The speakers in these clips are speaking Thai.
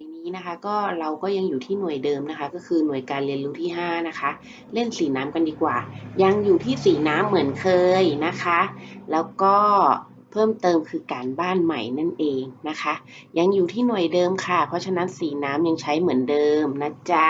ในนี้นะคะก็เราก็ยังอยู่ที่หน่วยเดิมนะคะ ก็คือหน่วยการเรียนรู้ที่ 5 นะคะ เล่นสีน้ำกันดีกว่า ยังอยู่ที่สีน้ำเหมือนเคยนะคะ แล้วก็เพิ่มเติมคือการบ้านใหม่นั่นเองนะคะ ยังอยู่ที่หน่วยเดิมค่ะ เพราะฉะนั้นสีน้ำยังใช้เหมือนเดิมนะจ๊ะ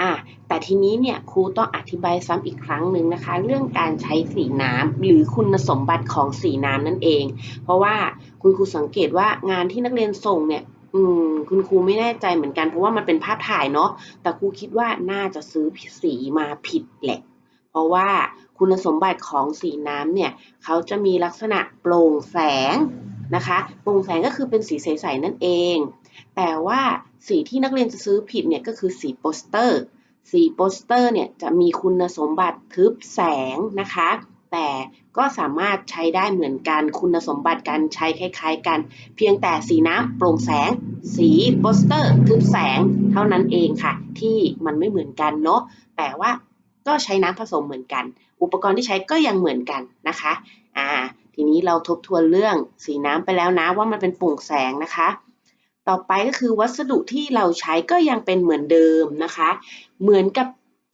อะแต่ทีนี้เนี่ยครูต้องอธิบายซ้ำอีกครั้งหนึ่งนะคะ เรื่องการใช้สีน้ำหรือคุณสมบัติของสีน้ำนั่นเอง เพราะว่าคุณครูสังเกตว่างานที่นักเรียนส่งเนี่ย อืมคุณครูไม่แน่ใจเหมือนกันเพราะว่ามันเป็นภาพถ่ายเนาะแต่ครูคิดว่าน่าจะซื้อสีมาผิดแหละ เพราะว่าคุณสมบัติของสีน้ำเนี่ยเขาจะมีลักษณะโปร่งแสงนะคะโปร่งแสงก็คือเป็นสีใสๆนั่นเอง แต่ว่าสีที่นักเรียนจะซื้อผิดเนี่ยก็คือสีโปสเตอร์ สีโปสเตอร์เนี่ยจะมีคุณสมบัติทึบแสงนะคะ แต่ก็สามารถใช้ได้เหมือนกัน คุณสมบัติการใช้คล้ายๆกัน เพียงแต่สีน้ำโปร่งแสง สีโปสเตอร์ทึบแสงเท่านั้นเองค่ะ ที่มันไม่เหมือนกันเนาะแต่ว่าก็ใช้น้ำผสมเหมือนกัน อุปกรณ์ที่ใช้ก็ยังเหมือนกันนะคะอ่าทีนี้เราทบทวนเรื่องสีน้ำไปแล้วนะว่ามันเป็นโปร่งแสงนะคะ ต่อไปก็คือวัสดุที่เราใช้ก็ยังเป็นเหมือนเดิมนะคะ เหมือนกับ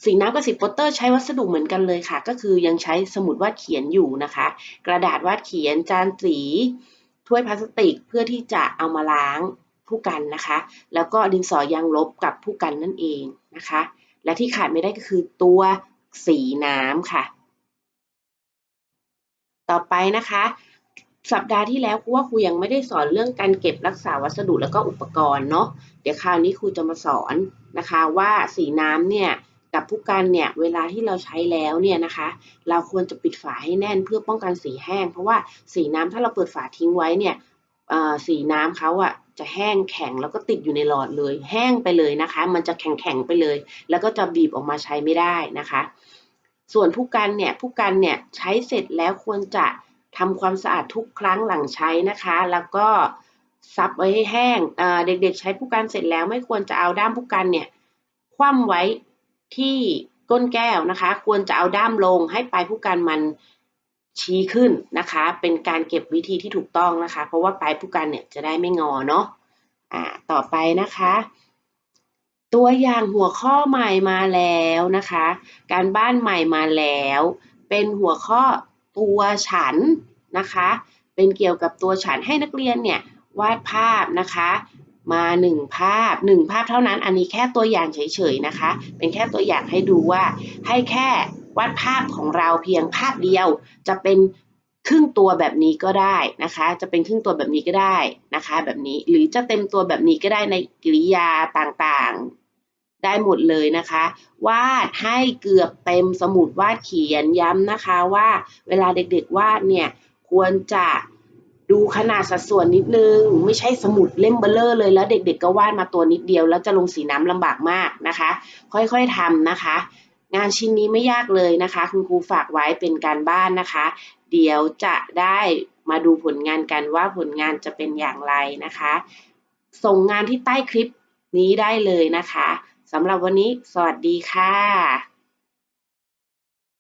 สีน้ำกับสีโปสเตอร์ใช้วัสดุเหมือนกันเลยค่ะ ก็คือยังใช้สมุดวาดเขียนอยู่นะคะ กระดาษวาดเขียนจานสีถ้วยพลาสติกเพื่อที่จะเอามาล้างผู้กันนะคะ แล้วก็ดินสอยางลบกับผู้กันนั่นเองนะคะ และที่ขาดไม่ได้ก็คือตัวสีน้ำค่ะ ต่อไปนะคะ สัปดาห์ที่แล้วครูว่าครูยังไม่ได้สอนเรื่องการเก็บรักษาวัสดุแล้วก็อุปกรณ์เนาะเดี๋ยวคราวนี้ครูจะมาสอนนะคะว่าสีน้ำเนี่ย กับผู้กันเนี่ยเวลาที่เราใช้แล้วเนี่ยนะคะ เราควรจะปิดฝาให้แน่นเพื่อป้องกันสีแห้ง เพราะว่าสีน้ำถ้าเราเปิดฝาทิ้งไว้เนี่ยสีน้ำเขาอะจะแห้งแข็งแล้วก็ติดอยู่ในหลอดเลย แห้งไปเลยนะคะ มันจะแข็งแข็งไปเลย แล้วก็จะบีบออกมาใช้ไม่ได้นะคะ ส่วนผู้กันเนี่ยผู้กันเนี่ยใช้เสร็จแล้วควรจะทำความสะอาดทุกครั้งหลังใช้นะคะ แล้วก็ซับไว้ให้แห้งเด็กๆ ใช้ผู้กันเสร็จแล้วไม่ควรจะเอาด้ามผู้กันเนี่ยคว่ำไว้ ที่ก้นแก้วนะคะ ควรจะเอาด้ามลงให้ปลายผู้กันมันชี้ขึ้นนะคะ เป็นการเก็บวิธีที่ถูกต้องนะคะ เพราะว่าปลายผู้กันเนี่ยจะได้ไม่งอเนาะอ่าต่อไปนะคะ ตัวอย่างหัวข้อใหม่มาแล้วนะคะ การบ้านใหม่มาแล้ว เป็นหัวข้อตัวฉันนะคะ เป็นเกี่ยวกับตัวฉันให้นักเรียนเนี่ยวาดภาพนะคะ มาหนึ่งภาพหนึ่งภาพเท่านั้น อันนี้แค่ตัวอย่างเฉยๆนะคะ เป็นแค่ตัวอย่างให้ดูว่า ให้แค่วาดภาพของเราเพียงภาพเดียว จะเป็นครึ่งตัวแบบนี้ก็ได้นะคะ จะเป็นครึ่งตัวแบบนี้ก็ได้นะคะ แบบนี้หรือจะเต็มตัวแบบนี้ก็ได้ในกิริยาต่างๆ ได้หมดเลยนะคะ วาดให้เกือบเต็มสมุดวาดเขียนย้ำนะคะว่า เวลาเด็กๆวาดเนี่ยควรจะ ดูขนาดสัดส่วนนิดนึง ไม่ใช่สมุดเล่มเบลเลอร์เลยแล้วเด็ก ๆ ก็วาดมาตัวนิดเดียว แล้วจะลงสีน้ำลำบากมากนะคะ ค่อยๆทำนะคะ งานชิ้นนี้ไม่ยากเลยนะคะ คุณครูฝากไว้เป็นการบ้านนะคะ เดี๋ยวจะได้มาดูผลงานกันว่าผลงานจะเป็นอย่างไรนะคะ ส่งงานที่ใต้คลิปนี้ได้เลยนะคะสำหรับวันนี้สวัสดีค่ะ